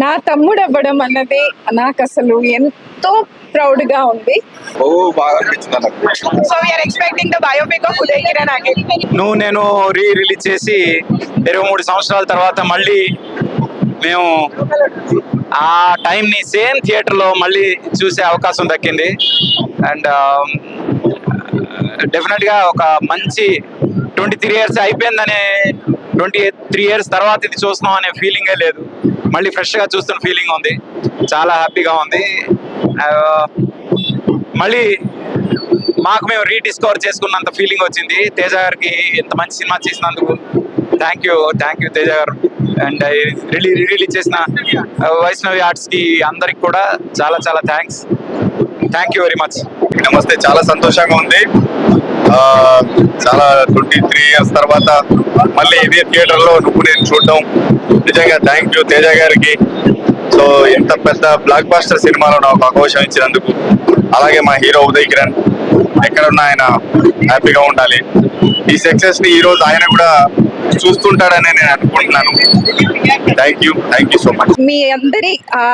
నా తమ్ముడు అవ్వడం అన్నది నాకు అసలు ఎంతో ప్రౌడ్గా ఉంది. ఓ బాగా అనిపించింది నాకు so we're expecting the biopic of Uday Kiran again Nuvvu Nenu re release చేసి ఇరవై మూడు సంవత్సరాల తర్వాత మళ్ళీ మేము ఆ టైంని సేమ్ థియేటర్లో మళ్ళీ చూసే అవకాశం దక్కింది. అండ్ డెఫినెట్గా ఒక మంచి ట్వంటీ త్రీ ఇయర్స్ అయిపోయిందనే ట్వంటీ త్రీ ఇయర్స్ తర్వాత ఇది చూస్తున్నాం అనే ఫీలింగే లేదు. మళ్ళీ ఫ్రెష్గా చూస్తున్న ఫీలింగ్ ఉంది. చాలా హ్యాపీగా ఉంది. మళ్ళీ మాకు మేము రీడిస్కవర్ చేసుకున్నంత ఫీలింగ్ వచ్చింది. తేజ గారికి ఇంత మంచి సినిమా చేసినందుకు thank you thank you Teja గారు. అండ్ రిలీ రిలీజ్ చేసిన వైష్ణవి ఆర్ట్స్కి అందరికి కూడా చాలా చాలా thanks thank you very much నమస్తే చాలా సంతోషంగా ఉంది. చాలా ట్వంటీ త్రీ ఇయర్స్ తర్వాత మళ్ళీ ఇదే థియేటర్లో నువ్వు నేను చూడడం. నిజంగా థ్యాంక్ యూ తేజ గారికి. సో ఎంత పెద్ద బ్లాక్ బాస్టర్ సినిమాలో నాకు అవకాశం ఇచ్చినందుకు. అలాగే మా హీరో ఉదయ్ కిరణ్ ఎక్కడున్నా ఆయన హ్యాపీగా ఉండాలి. ఈ సక్సెస్ని ఈ రోజు ఆయన కూడా చూస్తుంటాడని నేను అనుకుంటున్నాను. Thank you thank you so much మీ అందరి ఆ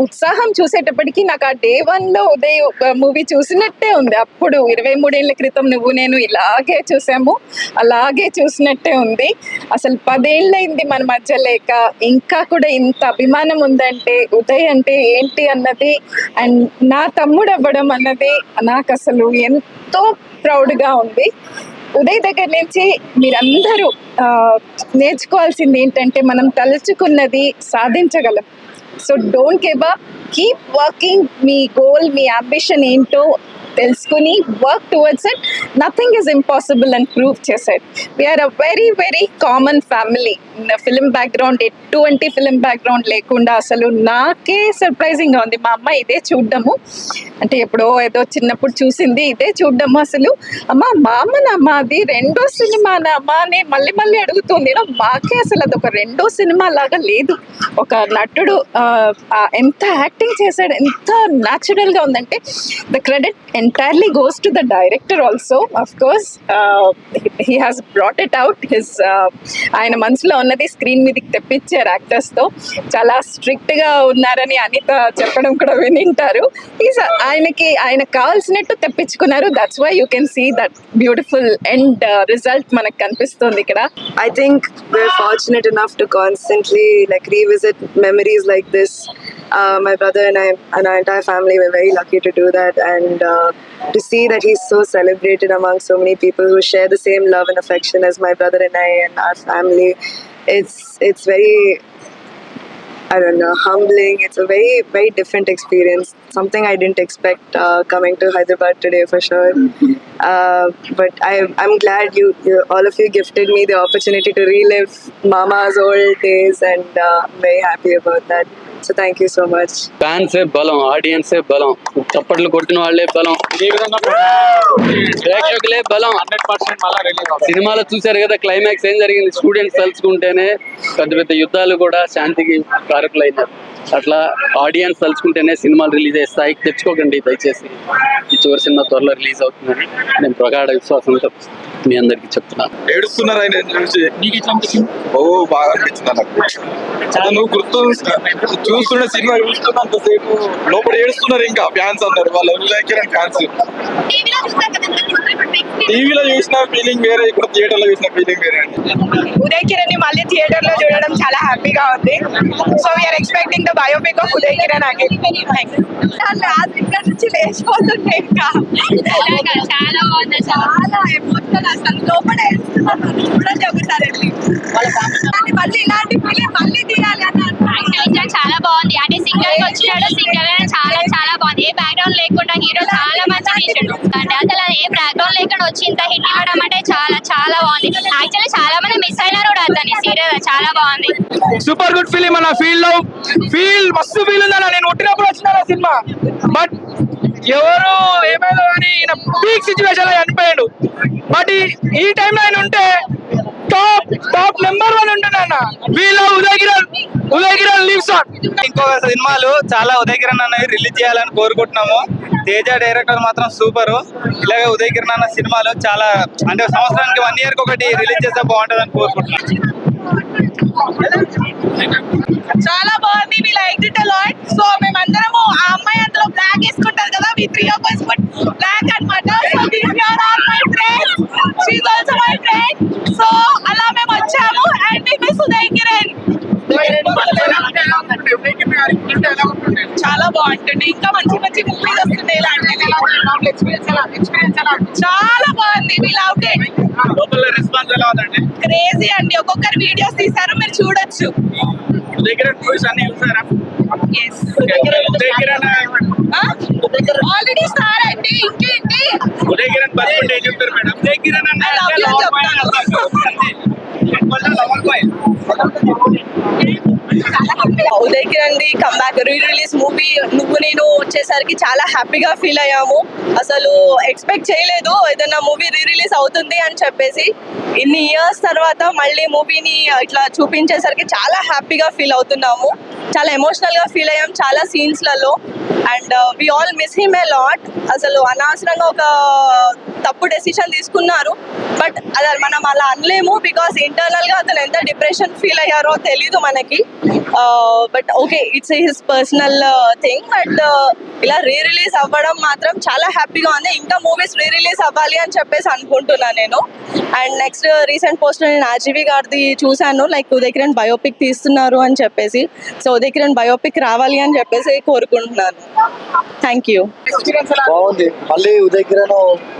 ఉత్సాహం చూసేటప్పటికి నాకు ఆ డే వన్లో ఉదయ్ మూవీ చూసినట్టే ఉంది. అప్పుడు ఇరవై మూడేళ్ళ క్రితం నువ్వు నేను ఇలాగే చూసాము. అలాగే చూసినట్టే ఉంది. అసలు పదేళ్ళైంది మన మధ్య లేక ఇంకా కూడా ఇంత అభిమానం ఉందంటే ఉదయ్ అంటే ఏంటి అన్నది అండ్ నా తమ్ముడు అవ్వడం అన్నది నాకు అసలు ఎంతో ప్రౌడ్గా ఉంది. ఉదయ్ దగ్గర నుంచి మీరందరూ నేర్చుకోవాల్సింది ఏంటంటే మనం తలుచుకున్నది సాధించగలం. So don't give up keep working me goal మీ అంబిషన్ ఏంటో తెలుసుకుని work towards it nothing is impossible అని ప్రూవ్ చేసాడు we're a very very common family film background ఎటువంటి ఫిలిం బ్యాక్గ్రౌండ్ లేకుండా అసలు నాకే సర్ప్రైజింగ్గా ఉంది. మా అమ్మ ఇదే చూడడము. అంటే ఎప్పుడో ఏదో చిన్నప్పుడు చూసింది ఇదే చూడడము అసలు. అమ్మ మా అమ్మనమ్మా అది రెండో సినిమా అమ్మ అని మళ్ళీ మళ్ళీ అడుగుతుంది. మాకే అసలు అది ఒక రెండో సినిమా లాగా లేదు. ఒక నటుడు ఎంత యాక్టింగ్ చేశాడు ఎంత న్యాచురల్గా ఉందంటే the credit entirely goes to the director also of course he has brought it out his ఆయన మనసులో ఉన్నది స్క్రీన్ మీదకి తెప్పించారు యాక్టర్స్తో చాలా స్ట్రిక్ట్గా ఉన్నారని అనిత చెప్పడం కూడా వినింటారు. He's- ఆయనకి ఆయన కావాల్సినట్టు తెప్పించుకున్నారు. That's why you can see that beautiful end result మనకు కనిపిస్తుంది ఇక్కడ. I think we're fortunate enough to constantly like revisit memories like this. Uh, my brother and I and our entire family were very lucky to do that, and uh, to see that he's so celebrated among so many people who share the same love and affection as my brother and I and our family. It's it's very I don't know, humbling. It's a very, very different experience. Something I didn't expect uh, coming to Hyderabad today for sure. Uh, but I, I'm glad you, you all of you gifted me the opportunity to relive Mama's old days, and uh, I'm very so thank you so much fans ఏ బలం audience బలం చప్పట్లు కొట్టిన వాళ్ళే బలం. ప్రేక్షకులే బలం. Hundred percent సినిమాలో చూసారు కదా క్లైమాక్స్ ఏం జరిగింది? స్టూడెంట్స్ తలుచుకుంటేనే పెద్ద పెద్ద యుద్ధాలు కూడా శాంతికి కారకులు అట్లా ఆడియన్స్ తలుచుకుంటేనే సినిమాలు రిలీజ్ అయ్యే స్థాయికి తెచ్చుకోకండి దయచేసి. ఈ చివరి సినిమా త్వరలో రిలీజ్ అవుతుందని నేను ప్రగాఢ విశ్వాసంతో మీ అందరికీ చెప్తున్నాను ఏడుస్తున్నారు ఆయన ఓ బాగా అనిపించింది నాకు. అసలు నువ్వు గుర్తు చూస్తున్న సినిమా చూస్తున్నంతసేపు లోపల ఏడుస్తున్నారు ఇంకా ఫ్యాన్స్ అన్నారు వాళ్ళ ఉదయకిరణ్ ఫ్యాన్స్ టీవీలో చూసిన ఫీలింగ్ వేరే ఇక్కడ థియేటర్లో చూసిన ఫీలింగ్ వేరే అండి. ఉదయ్ కిరణ్ మళ్ళీ థియేటర్లో చూడడం చాలా హ్యాపీగా ఉంది. So we're expecting the biopic of Uday Kiran ఇక్కడ నుంచి లేచిపోతుంటే ఇంకా చాలా బాగుంది చాలా ఎమోషనల్ అసలు. లోపల ఏడుస్తున్నాను. చూడండి ఒకసారి మళ్ళీ ఇలాంటి ఫిలిం మళ్ళీ తీయాలి అని చాలా బాగుంది. అంటే సింగర్ వచ్చినాడు సింగర్ చాలా చాలా బాగుంది. ఏ బ్యాక్గ్రౌండ్ లేకుండా హీరో చాలా మంచిగా తీసాడు అంటే అసలు ఏ బ్యాక్గ్రౌండ్ లేకుండా వచ్చి ఇంత హిట్ ఇవ్వడం అంటే చాలా చాలా బాగుంది. యాక్చువల్లీ చాలా మంది మిస్ అయినారు కూడా అతని సీరియల్ చాలా బాగుంది. సూపర్ గుడ్ ఫిలిం అన్న ఫీల్లో ఫీల్ మస్తు ఫీల్ ఉందన్న. నేను పుట్టినప్పుడు వచ్చిన సినిమా. బట్ ఎవరు ఏమైనా కానీ ఈయన పీక్ సిచ్యువేషన్లో చనిపోయాడు. బట్ ఈ- టైం టైంలో ఆయన ఉంటే టాప్ టాప్ నెంబర్ వన్ ఉంటున్నా వీళ్ళ ఉదయగిరన్ ఉదయగిరన్ లీవ్స్ సాంగ్ ఇంకొక సినిమాలు చాలా ఉదయ్ అనేవి రిలీజ్ చేయాలని కోరుకుంటున్నాము. తేజ డైరెక్టర్ మాత్రం సూపర్. ఇలాగే ఉదయ్ అన్న సినిమాలు చాలా అంటే సంవత్సరానికి వన్ ఇయర్కి ఒకటి రిలీజ్ చేస్తే బాగుంటుంది అని కోరుకుంటున్నాను చాలా బాగుంది we like it a lot so మేమందరము ఆ అమ్మాయి అందులో బ్లాక్ వేసుకుంటారు కదా we three of us but black అన్నమాట so this your all my friend she is also my friend so అలా మేము వచ్చాము and we miss Uday Kiran చాలా బాగుంటుంది ఇంకా మంచి మంచి మూవీస్ వస్తున్నాయి ఇలాంటి చాలా బాగుంది వీ లవ్ ఇట్ లోపల రెస్పాన్స్ ఎలా ఉందండి క్రేజీ అండి ఒక్కొక్కరు వీడియోస్ తీసారు మీరు చూడొచ్చు దగ్గర మూవీస్ అన్ని చూసారా. ఉదయకిరణ్ ఆల్రెడీ స్టార్ అండి. ఇంకేంటి? ఉదయకిరణ్ బతుకుంటే ఏం చెప్తారు మేడం? చెప్తాను. Lover boy Uday Kiran the comeback re release movie Nuvvu Nenu వచ్చేసరికి చాలా హ్యాపీగా ఫీల్ అయ్యాము. అసలు ఎక్స్పెక్ట్ చేయలేదు ఏదైనా మూవీ రీ రిలీజ్ అవుతుంది అని చెప్పేసి. ఇన్ని ఇయర్స్ తర్వాత మళ్ళీ మూవీని ఇట్లా చూపించేసరికి చాలా హ్యాపీగా ఫీల్ అవుతున్నాము. చాలా ఎమోషనల్గా ఫీల్ అయ్యాం చాలా సీన్స్లలో and we all miss him a lot అసలు అనవసరంగా ఒక తప్పు డెసిషన్ తీసుకున్నారు. బట్ అది మనం అలా అనలేము బికాస్ ఇంటర్నల్గా అతను ఎంత డిప్రెషన్ ఫీల్ అయ్యారో తెలీదు మనకి. But okay it's his personal thing but ఇలా రీ రిలీజ్ అవ్వడం మాత్రం చాలా హ్యాపీగా ఉంది. ఇంకా మూవీస్ రీ రిలీజ్ అవ్వాలి అని చెప్పేసి అనుకుంటున్నాను నేను. అండ్ నెక్స్ట్ రీసెంట్ పోస్ట్ నేను ఆర్జీవి గారిది చూశాను. లైక్ ఉదయకిరణ్ బయోపిక్ తీస్తున్నారు అని చెప్పేసి. సో ఉదయకిరణ్ బయోపిక్ రావాలి అని చెప్పేసి కోరుకుంటున్నాను. థ్యాంక్ యూ బాగుంది. మళ్ళీ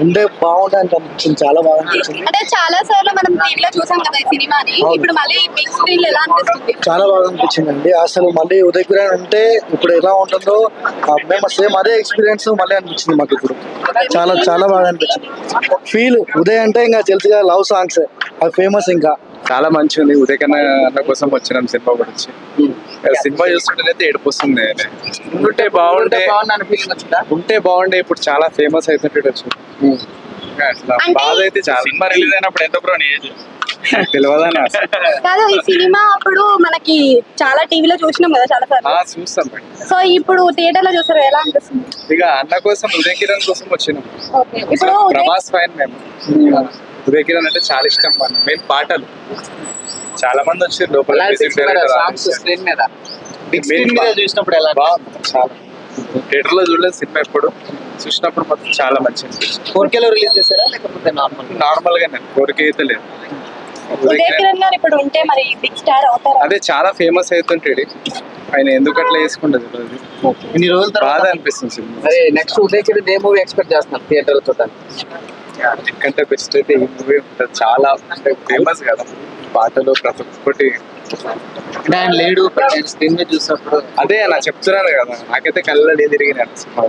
ఉండే బాగుంది అని అనిపించింది చాలా బాగా అనిపించింది. అంటే చాలా సార్లు మనం టీవీలో చూసాం కదా ఈ సినిమాని. ఇప్పుడు మళ్ళీ బిగ్ స్క్రీన్ ఎలా అనిపిస్తుంది? చాలా బాగా అనిపించింది అండి అసలు మళ్ళీ ఉదయ్ కిరణ్ ఉంటే ఇప్పుడు ఎలా ఉంటుందో మేము సేమ్ అదే ఎక్స్పీరియన్స్ మళ్ళీ అనిపించింది మాకు ఇప్పుడు. చాలా చాలా బాగా అనిపించింది. ఫీల్ ఉదయ్ అంటే ఇంకా తెలుసుగా లవ్ సాంగ్స్ అవి ఫేమస్ ఇంకా. చాలా మంచిగా ఉంది ఉదయకన్న అన్న కోసం వచ్చినాం సినిమా గురించి. సినిమా చూస్తుంటే ఏడుపు వస్తుంది ఉంటే బాగుంటే ఉంటే బాగుండే. ఇప్పుడు చాలా ఫేమస్ అంటే- బాధ అయితే చాలా. సినిమా రిలీజ్ అయినప్పుడు ఎంత బ్రో ఏజ్? తెలియదన్నా కాదు ఈ సినిమా అప్పుడు మనకి చాలా టీవీలో చూసినాం కదా చాలా సార్లు. చూస్తాం. సో ఇప్పుడు థియేటర్లో చూసారు ఎలా అనిపిస్తుంది? ఇక అన్న కోసం ఉదయ కిరణ్ కోసం వచ్చినాం. ఓకే. ఇప్పుడు ప్రభాస్ ఫైన్ మేము. ఉదయ కిరణ్ అంటే చాలా ఇష్టం మెయిన్ పాటలు. చాలా మంది వచ్చారు లోపల. చూసినప్పుడు ఎలా థియేటర్లో చూడలేదు సినిమా ఎప్పుడు. చూసినప్పుడు మాత్రం చాలా మంచి ఫోర్కేలో రిలీజ్ చేశారా? లేకపోతే నార్మల్ నార్మల్గా నేను కోరిక అయితే లేదు. ఉదయ్ ఉదయ్ కిరణ్ కిరణ్ గారు ఇప్పుడు ఉంటే మరి బిగ్ స్టార్ అవుతారా? అదే చాలా ఫేమస్ అవుతుంటాడు ఆయన ఎందుకు అట్లా వేసుకుంటది అది ఇన్ని రోజుల బాధ తర్వాత అనిపిస్తుంది సినిమా. అరే నెక్స్ట్ ఉదయ్ కిరణ్ ఏ మూవీ ఎక్స్పెక్ట్ చేస్తున్నారు థియేటర్ చూడడానికి? ఎందుకంటే బెస్ట్ అయితే ఈ మూవీ ఉంటుంది. చాలా అంటే ఫేమస్ కదా. పాటలు ప్రతి ఒక్కటి. ఆయన లేడు స్క్రీన్ మీద చూసినప్పుడు. అదే నా చెప్తున్నాను కదా. నాకైతే కళ్ళ తిరిగినాను సినిమా.